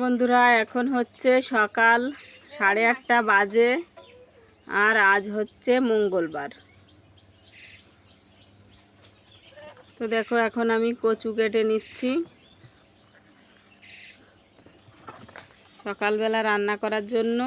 বন্ধুরা, এখন হচ্ছে সকাল সাড়ে আটটা বাজে আর আজ হচ্ছে মঙ্গলবার। তো দেখো, এখন আমি কচু কেটে নিচ্ছি। সকালবেলা রান্না করার জন্য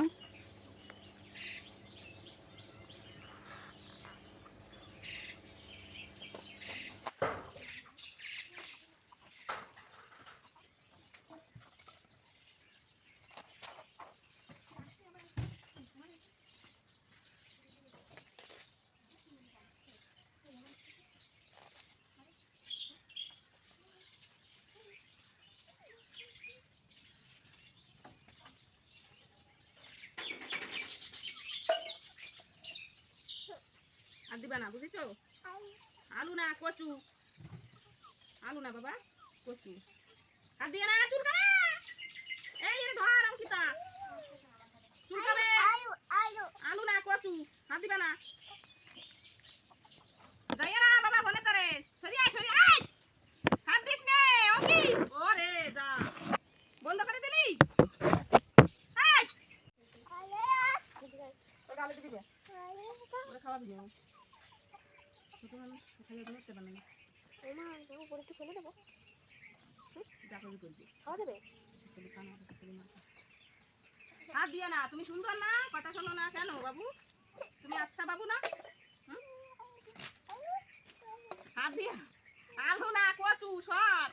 আর দিবা না, বুঝেছ? আলু না, কচু। আলু না, বাবা, কচু। আর দিয়ে না চুলকাবে এই ধর, অঙ্কিতা। চুলকাবে? আলু না, কচু। হাত দিবা না। না, বাবা ফোনে তারে। সরি আয় সরি আয়! হাত দিস নে, অঙ্কি! ওরে, যা বন্ধ করে দিলি এই ওটা আলু দিবি ওটা খাওয়াবি না ছোট মানুষ ধরতে পারে না যা করবি করবি ছেলে কানা ছেলে মারবে। হাত দিয়ে না তুমি সুন্দর না কথা শোনো না কেন বাবু? তুমি আচ্ছা বাবু না? হাত দিয়ে আলু না কচু সব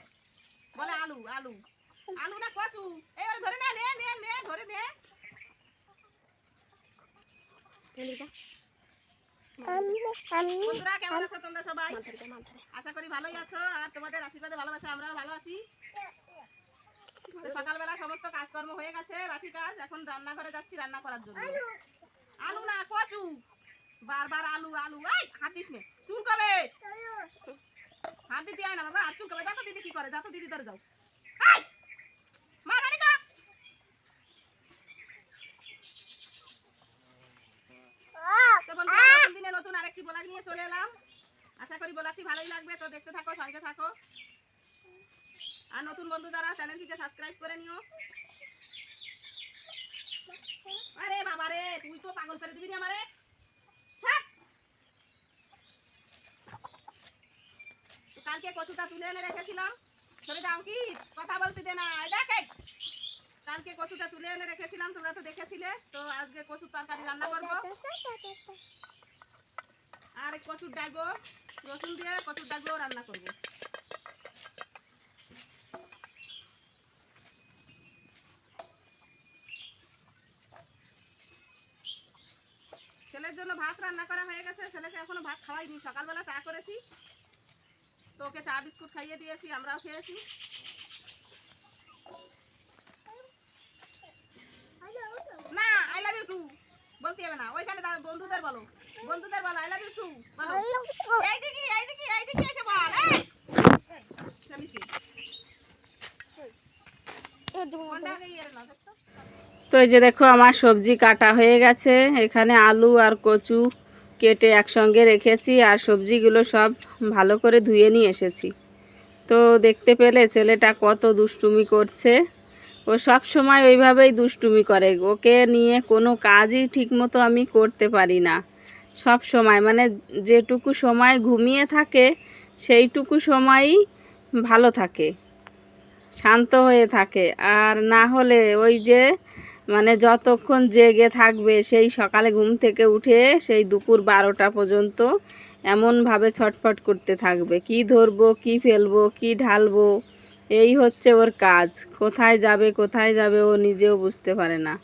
বলে আলু আলু। আলু না কচু। এবারে ধরে নে নে নে নে ধরে নে। বন্ধুরা কেমন আছো তোমরা সবাই? আশা করি ভালোই আছো আর তোমাদের আশীর্বাদে ভালোবাসা আমরাও ভালো আছি। সকালবেলা সমস্ত কাজকর্ম হয়ে গেছে বাসি কাজ। এখন রান্নাঘরে যাচ্ছি রান্না করার জন্য। আলু। না কচু। বারবার আলু আলু। এই হাত দিস নে। চুল। কবে হাত দিতে আয় না বাবা আর চুল কবে তো দিদি কি করে যাও দিদি ধরে যাও এই! মারবানি তো তো বন্ধুরা নতুন দিনে নতুন আরেকটি ব্লগ নিয়ে চলে এলাম। আশা করি ব্লগটি ভালোই লাগবে, তো দেখতে থাকো, সঙ্গে থাকো। আর নতুন বন্ধু যারা, চ্যানেলটিকে সাবস্ক্রাইব করে নিও। আরে বাবা রে, তুই তো পাগল করে দিবি না আমারে। কালকে কচুটা তুলে এনে রেখেছিলাম। সরে যাও কি? কথা বলতে দে না। এই দেখ কালকে কচুটা তুলে এনে রেখেছিলাম, তোমরা তো দেখেছিলে। তো আজকে কচুর তরকারি রান্না করব। আর কচুর ডাগো রসুন দিয়ে কচুর ডাগো রান্না করব। ছেলের জন্য ভাত রান্না করা হয়ে গেছে, ছেলেকে এখনও ভাত খাওয়াইনি, সকালবেলা চা করেছি। তো ওকে চা, বিস্কুট খাইয়ে দিয়েছি, আমরাও খেয়েছি। না আই লাভ ইউ টু বলতে হবে না, ওইখানে বন্ধুদের বলো। বন্ধুদের বলো আই লাভ ইউ টু বলো। এই দিকে এই দিকে এই দিকে এসে বল এই। চলিছি তো এই যে দেখো আমার সবজি কাটা হয়ে গেছে। এখানে আলু আর কচু কেটে একসঙ্গে রেখেছি আর সবজিগুলো সব ভালো করে ধুয়ে নিয়ে এসেছি। তো দেখতে পেলে ছেলেটা কত দুষ্টুমি করছে। ও সব সময় ওইভাবেই দুষ্টুমি করে। ওকে নিয়ে কোনো কাজই ঠিকমতো আমি করতে পারি না। সব সময় মানে যেটুকু সময় ঘুমিয়ে থাকে, সেইটুকু সময়ই ভালো থাকে, শান্ত হয়ে থাকে। আর না হলে ওই যে মানে যতক্ষণ জেগে থাকবে, সেই সকালে ঘুম থেকে উঠে সেই দুপুর বারোটা পর্যন্ত এমনভাবে ছটফট করতে থাকবে। কি ধরবো, কি ফেলব, কি ঢালবো, এই হচ্ছে ওর কাজ। কোথায় যাবে কোথায় যাবে ও নিজেও বুঝতে পারে না।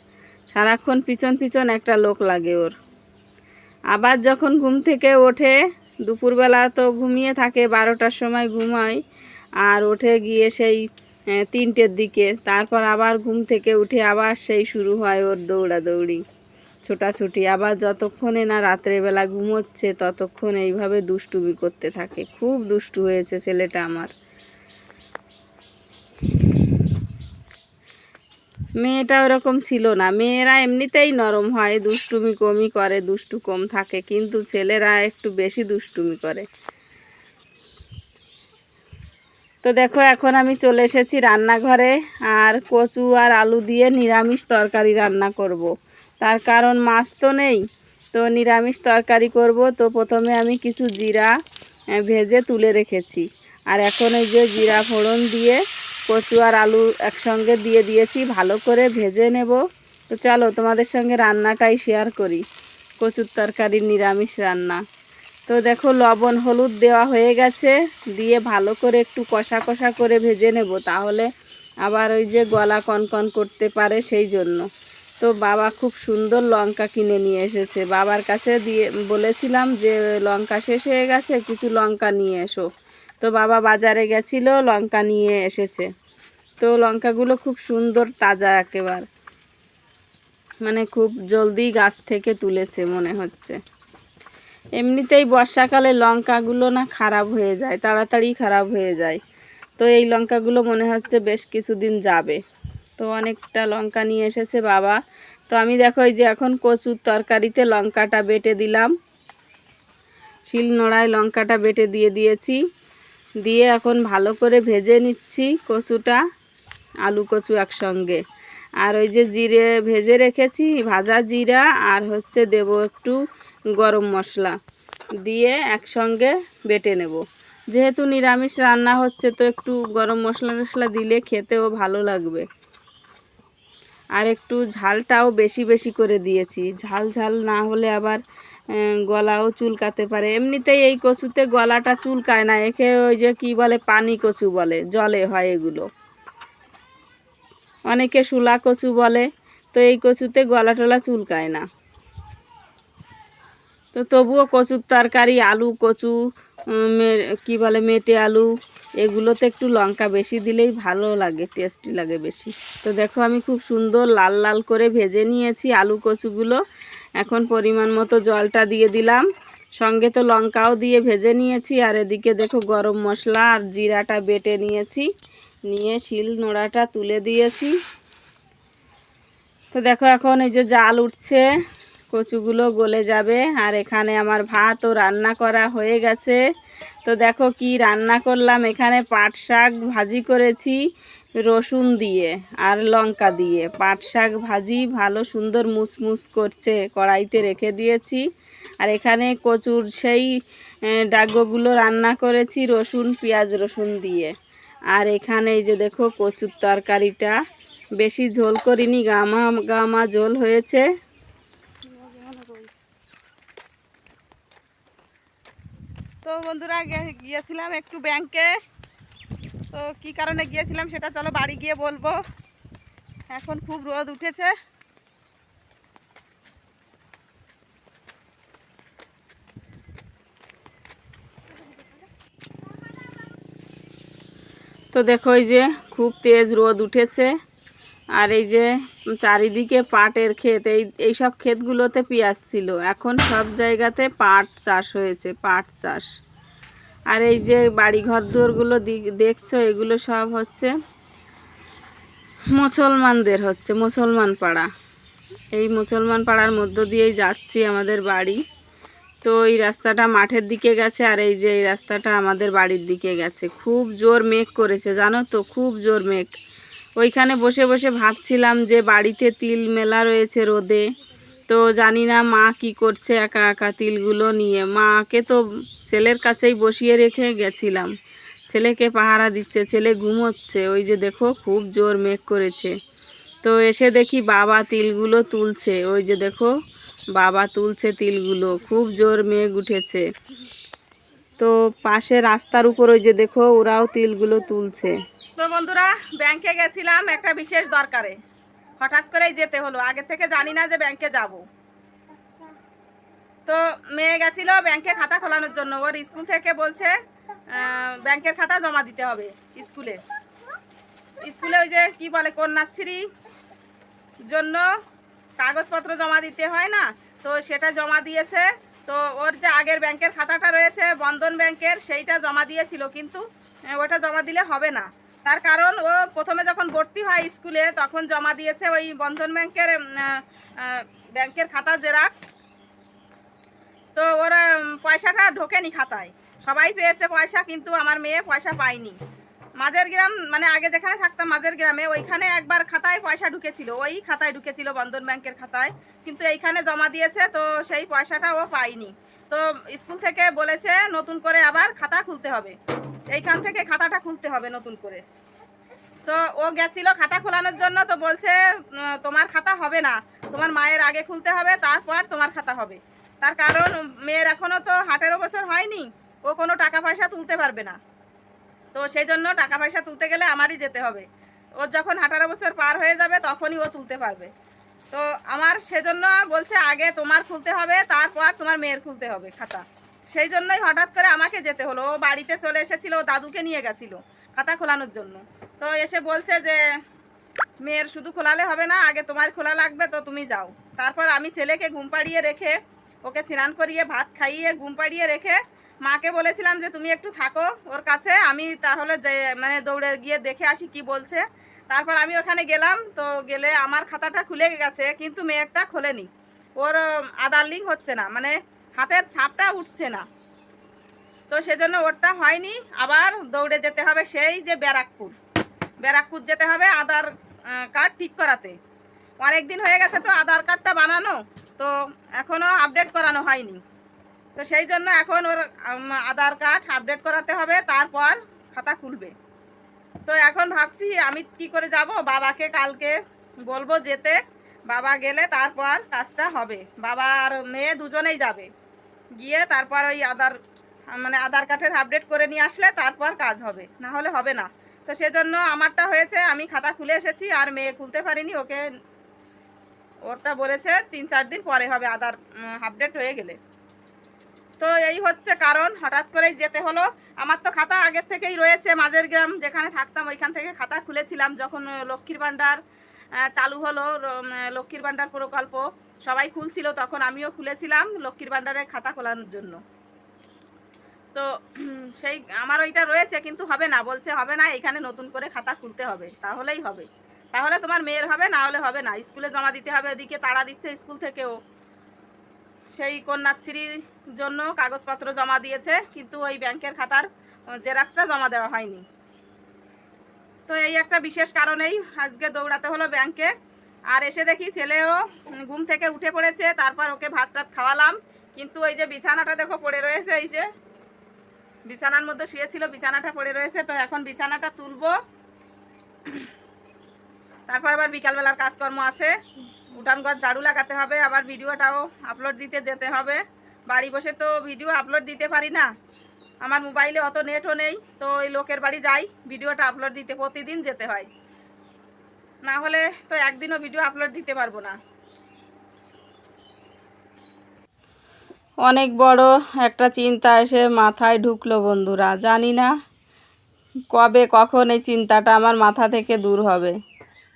সারাক্ষণ পিছন পিছন একটা লোক লাগে ওর। আবার যখন ঘুম থেকে ওঠে, দুপুরবেলা তো ঘুমিয়ে থাকে, বারোটার সময় ঘুমায় আর ওঠে গিয়ে সেই তিনটের দিকে। তারপর আবার ঘুম থেকে উঠে আবার সেই শুরু হয় ওর দৌড়াদৌড়ি, ছোটাছুটি। আবার যতক্ষণে না রাত্রেবেলা ঘুমোচ্ছে, ততক্ষণ এইভাবে দুষ্টুমি করতে থাকে। খুব দুষ্টু হয়েছে ছেলেটা আমার। মেয়েটা ওরকম ছিল না। মেয়েরা এমনিতেই নরম হয়, দুষ্টুমি কমই করে, দুষ্টু কম থাকে, কিন্তু ছেলেরা একটু বেশি দুষ্টুমি করে। তো দেখো, এখন আমি চলে এসেছি রান্নাঘরে, আর কচু আর আলু দিয়ে নিরামিষ তরকারি রান্না করব। তার কারণ মাছ তো নেই, তো নিরামিষ তরকারি করব। তো প্রথমে আমি কিছু জিরা ভেজে তুলে রেখেছি। আর এখন এই যে জিরা ফোড়ন দিয়ে কচু আর আলু একসঙ্গে দিয়ে দিয়েছি, ভালো করে ভেজে নেব। তো চলো তোমাদের সঙ্গে রান্নাটাই শেয়ার করি, কচুর তরকারি নিরামিষ রান্না। তো দেখো লবণ, হলুদ দেওয়া হয়ে গেছে, দিয়ে ভালো করে একটু কষা কষা করে ভেজে নেব, তাহলে আবার ওই যে গলা কনকন করতে পারে সেই জন্য। তো বাবা খুব সুন্দর লঙ্কা কিনে নিয়ে এসেছে। বাবার কাছে দিয়ে বলেছিলাম যে, লঙ্কা শেষ হয়ে গেছে, কিছু লঙ্কা নিয়ে এসো। তো বাবা বাজারে গেছিল, লঙ্কা নিয়ে এসেছে। তো লঙ্কাগুলো খুব সুন্দর, তাজা একেবার। মানে খুব জলদি গাছ থেকে তুলেছে মনে হচ্ছে। এমনিতেই বর্ষাকালে লঙ্কাগুলো না খারাপ হয়ে যায়, তাড়াতাড়ি খারাপ হয়ে যায়। তো এই লঙ্কাগুলো মনে হচ্ছে বেশ কিছুদিন যাবে। তো অনেকটা লঙ্কা নিয়ে এসেছে বাবা। তো আমি দেখো, এই যে এখন কচুর তরকারিতে লঙ্কাটা বেটে দিলাম। শিল নোড়ায় লঙ্কাটা বেটে দিয়ে দিয়েছি। দিয়ে এখন ভালো করে ভেজে নিচ্ছি কচুটা, আলু কচু একসঙ্গে। আর ওই যে জিরে ভেজে রেখেছি, ভাজা জিরা আর হচ্ছে দেব একটু গরম মশলা দিয়ে একসঙ্গে বেটে নেব। যেহেতু নিরামিষ রান্না হচ্ছে, তো একটু গরম মশলা টশলা দিলে খেতেও ভালো লাগবে। আর একটু ঝালটাও বেশি বেশি করে দিয়েছি। ঝাল ঝাল না হলে আবার গলাও চুলকাতে পারে। এমনিতেই এই কচুতে গলাটা চুলকায় না, একে ওই যে কি বলে, পানি কচু বলে, জলে হয় এগুলো। অনেকে শুলা কচু বলে, তো এই কচুতে গলা টলা চুলকায় না। তো তবুও কচুর তরকারি, আলু কচু কি বলে, মেটে আলু, এগুলোতে একটু লঙ্কা বেশি দিলেই ভালো লাগে, টেস্টি লাগে বেশি। তো দেখো আমি খুব সুন্দর লাল লাল করে ভেজে নিয়েছি আলু কচুগুলো। এখন পরিমাণ মতো জলটা দিয়ে দিলাম। সঙ্গে তো লঙ্কাও দিয়ে ভেজে নিয়েছি। আর এদিকে দেখো গরম মশলা আর জিরাটা বেটে নিয়েছি। নিয়ে শিল নোড়াটা তুলে দিয়েছি। তো দেখো এখন এই যে জাল উঠছে, কচুগুলো গলে যাবে। আর এখানে আমার ভাতও রান্না করা হয়ে গেছে। তো দেখো কি রান্না করলাম। এখানে পাট শাক ভাজি করেছি। রসুন দিয়ে আর লঙ্কা দিয়ে। পাট শাক ভাজি ভালো সুন্দর মুচমুচ করছে, কড়াইতে রেখে দিয়েছি। আর এখানে কচুর সেই ডাগগুলো রান্না করেছি রসুন, পেঁয়াজ রসুন দিয়ে। আর এখানে এই যে দেখো কচুর তরকারিটা, বেশি ঝোল করিনি, গামা গামা ঝোল হয়েছে। তো বন্ধুরা গিয়েছিলাম একটু ব্যাংকে। তো কি কারণে গিয়েছিলাম সেটা চলো বাড়ি গিয়ে বলব। এখন খুব রোদ উঠেছে। তো দেখো এই যে খুব তেজ রোদ উঠেছে, আর এই যে চারিদিকে পাটের ক্ষেত, এই এই সব ক্ষেতগুলোতে পেঁয়াজ ছিল। এখন সব জায়গাতে পাট চাষ হয়েছে, পাট চাষ। আর এই যে বাড়ি ঘর দুয়ারগুলো দি- দেখছ, এগুলো সব হচ্ছে মুসলমানদের হচ্ছে, মুসলমান পাড়া। এই মুসলমান পাড়ার মধ্য দিয়েই যাচ্ছি আমাদের বাড়ি। তো এই রাস্তাটা মাঠের দিকে গেছে আর এই যে এই রাস্তাটা আমাদের বাড়ির দিকে গেছে। খুব জোর মেঘ করেছে, জানো তো, খুব জোর মেঘ। ওইখানে বসে বসে ভাবছিলাম যে বাড়িতে তিল মেলা রয়েছে রোদে। তো জানি না মা কি করছে একা একা তিলগুলো নিয়ে। মাকে তো ছেলের কাছেই বসিয়ে রেখে গেছিলাম। ছেলেকে পাহারা দিচ্ছে, ছেলে ঘুমোচ্ছে, ওই যে দেখো খুব জোর মেঘ করেছে। তো এসে দেখি বাবা তিলগুলো তুলছে, ওই যে দেখো বাবা তুলছে তিলগুলো, খুব জোর মেঘ উঠেছে। তো পাশে রাস্তার উপর ওই যে দেখো ওরাও তিলগুলো তুলছে। তো বন্ধুরা, ব্যাংকে গেছিলাম একটা বিশেষ দরকারে। হঠাৎ করেই যেতে হলো। আগে থেকে জানি না যে ব্যাংকে যাব। তো মেয়ে গেছিল ব্যাংকে খাতা খোলানোর জন্য। ওর স্কুল থেকে বলছে ব্যাংকের খাতা জমা দিতে হবে স্কুলে। স্কুলে ওই যে কি বলে, কন্যাশ্রী জন্য কাগজপত্র জমা দিতে হয় না? তো সেটা জমা দিয়েছে। তো ওর যে আগের ব্যাংকের খাতাটা রয়েছে, বন্ধন ব্যাংকের, সেইটা জমা দিয়েছিল। কিন্তু ওটা জমা দিলে হবে না। তার কারণ ও প্রথমে যখন ভর্তি হয় স্কুলে, তখন জমা দিয়েছে ওই বন্ধন ব্যাংকের ব্যাংকের খাতা জেরক্স। তো ওর পয়সাটা ঢোকেনি খাতায়। সবাই পেয়েছে পয়সা, কিন্তু আমার মেয়ে পয়সা পায়নি। মাঝের গ্রাম মানে আগে যেখানে থাকতাম মাঝের গ্রামে, ওইখানে একবার খাতায় পয়সা ঢুকেছিল, ওই খাতায় ঢুকেছিল বন্ধন ব্যাংকের খাতায়। কিন্তু এইখানে জমা দিয়েছে, তো সেই পয়সাটা ও পায়নি। তো স্কুল থেকে বলেছে নতুন করে আবার খাতা খুলতে হবে। এইখান থেকে খাতাটা খুলতে হবে নতুন করে। তো ও গেছিল খাতা খোলানোর জন্য তো বলছে তোমার খাতা হবে না। তোমার মায়ের আগে খুলতে হবে, তারপর তোমার খাতা হবে। তার কারণ মেয়ের এখনও তো আঠেরো বছর হয়নি, ও কোনো টাকা পয়সা তুলতে পারবে না। তো সেই জন্য টাকা পয়সা তুলতে গেলে আমারই যেতে হবে। ওর যখন আঠারো বছর পার হয়ে যাবে, তখনই ও তুলতে পারবে। তো আমার সেজন্য বলছে, আগে তোমার খুলতে হবে, তারপর তোমার মেয়ের খুলতে হবে খাতা। সেই জন্যই হঠাৎ করে আমাকে যেতে হলো। ও বাড়িতে চলে এসেছিল দাদুকে নিয়ে গেছিল খাতা খোলানোর জন্য। তো এসে বলছে যে, মেয়ের শুধু খোলালে হবে না, আগে তোমার খোলা লাগবে, তো তুমি যাও। তারপর আমি ছেলেকে ঘুম পাড়িয়ে রেখে, ওকে স্নান করিয়ে, ভাত খাইয়ে, ঘুম পাড়িয়ে রেখে মাকে বলেছিলাম যে, তুমি একটু থাকো ওর কাছে, আমি তাহলে যে মানে দৌড়ে গিয়ে দেখে আসি কি বলছে। তারপর আমি ওখানে গেলাম, তো গেলে আমার খাতাটা খুলে গেছে, কিন্তু মেয়েরটা খোলেনি। ওর আধার লিঙ্ক হচ্ছে না মানে হাতের ছাপটা উঠছে না। তো সেজন্য ওরটা হয়নি, আবার দৌড়ে যেতে হবে সেই যে ব্যারাকপুর। ব্যারাকপুর যেতে হবে আধার কার্ড ঠিক করাতে। অনেক দিন হয়ে গেছে তো আধার কার্ডটা বানানো, তো এখনও আপডেট করানো হয়নি। তো সেই জন্য এখন ওর আধার কার্ড আপডেট করাতে হবে, তারপর খাতা খুলবে। তো এখন ভাবছি আমি কি করে যাব? বাবাকে কালকে বলব যেতে। বাবা গেলে তারপর কাজটা হবে। বাবা আর মেয়ে দুজনেই যাবে। গিয়ে তারপর ওই আধার মানে আধার কার্ডের আপডেট করে নিয়ে আসলে তারপর কাজ হবে। না হলে হবে না। তো সেজন্য আমারটা হয়েছে, আমি খাতা খুলে এসেছি আর মেয়ে খুলতে পারিনি। ওকে, ওরটা বলেছে তিন চার দিন পরে হবে আধার আপডেট হয়ে গেলে। তো এই হচ্ছে কারণ, হঠাৎ করেই যেতে হলো। আমার তো খাতা আগের থেকেই রয়েছে, মাঝের গ্রাম যেখানে থাকতাম ওইখান থেকে খাতা খুলেছিলাম যখন লক্ষ্মীর ভাণ্ডার চালু হলো লক্ষ্মীর ভাণ্ডার প্রকল্প। সবাই খুলছিল, তখন আমিও খুলেছিলাম লক্ষ্মীর ভাণ্ডারে খাতা খোলানোর জন্য। তো সেই, আমার ওইটা রয়েছে, কিন্তু হবে না। বলছে, হবে না, এখানে নতুন করে খাতা খুলতে হবে, তাহলেই হবে। তাহলে তোমার মেয়ের হবে, না হলে হবে না। স্কুলে জমা দিতে হবে ওদিকে তাড়া দিচ্ছে স্কুল থেকেও। সেই কন্যাশ্রীর জন্য কাগজপত্র জমা দিয়েছে, কিন্তু ওই ব্যাংকের খাতার জেরক্সটা জমা দেওয়া হয়নি। তো এই একটা বিশেষ কারণেই আজকে দৌড়াতে হলো ব্যাংকে। আর এসে দেখি ছেলেও ঘুম থেকে উঠে পড়েছে, তারপর ওকে ভাত টাত খাওয়ালাম। কিন্তু ওই যে বিছানাটা দেখো পড়ে রয়েছে, এই যে বিছানার মধ্যে শুয়েছিল বিছানাটা পড়ে রয়েছে, তো এখন বিছানাটা তুলবো। তারপর আবার বিকালবেলার কাজকর্ম আছে। উঠান ঘর ঝাড়ু লাগাতে হবে, আবার ভিডিওটাও আপলোড দিতে যেতে হবে। বাড়ি বসে তো ভিডিও আপলোড দিতে পারি না। আমার মোবাইলে অত নেটও নেই, তো ওই লোকের বাড়ি যাই, ভিডিওটা আপলোড দিতে প্রতিদিন যেতে হয়। না হলে তো একদিনও ভিডিও আপলোড দিতে পারব না। অনেক বড় একটা চিন্তা এসে মাথায় ঢুকলো বন্ধুরা, জানি না কবে কখন এই চিন্তাটা আমার মাথা থেকে দূর হবে।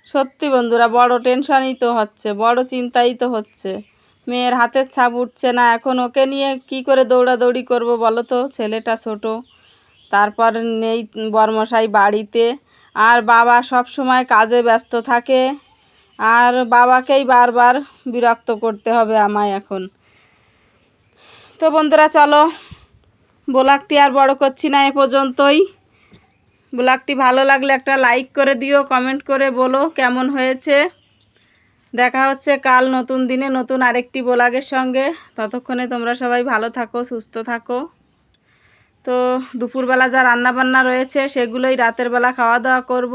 সত্যি বন্ধুরা, বড় টেনশনই তো হচ্ছে, বড় চিন্তাই তো হচ্ছে। মেয়ের হাতের ছাপ উঠছে না, এখন ওকে নিয়ে কি করে দৌড়াদৌড়ি করব বলো তো? ছেলেটা ছোট, তারপর নেই বর্মশাই বাড়িতে, আর বাবা সব সময় কাজে ব্যস্ত থাকে, আর বাবাকেই বারবার বিরক্ত করতে হবে আমায় এখন। তো বন্ধুরা, চলো, ব্লগটি আর বড় করছি না এ পর্যন্তই। ব্লগটি ভালো লাগলে একটা লাইক করে দিও, কমেন্ট করে বলো কেমন হয়েছে। দেখা হচ্ছে কাল নতুন দিনে নতুন আরেকটি ব্লগের সঙ্গে। ততক্ষণে তোমরা সবাই ভালো থাকো, সুস্থ থাকো। তো দুপুরবেলা যা রান্নাবান্না রয়েছে, সেগুলোই রাতের বেলা খাওয়া দাওয়া করব।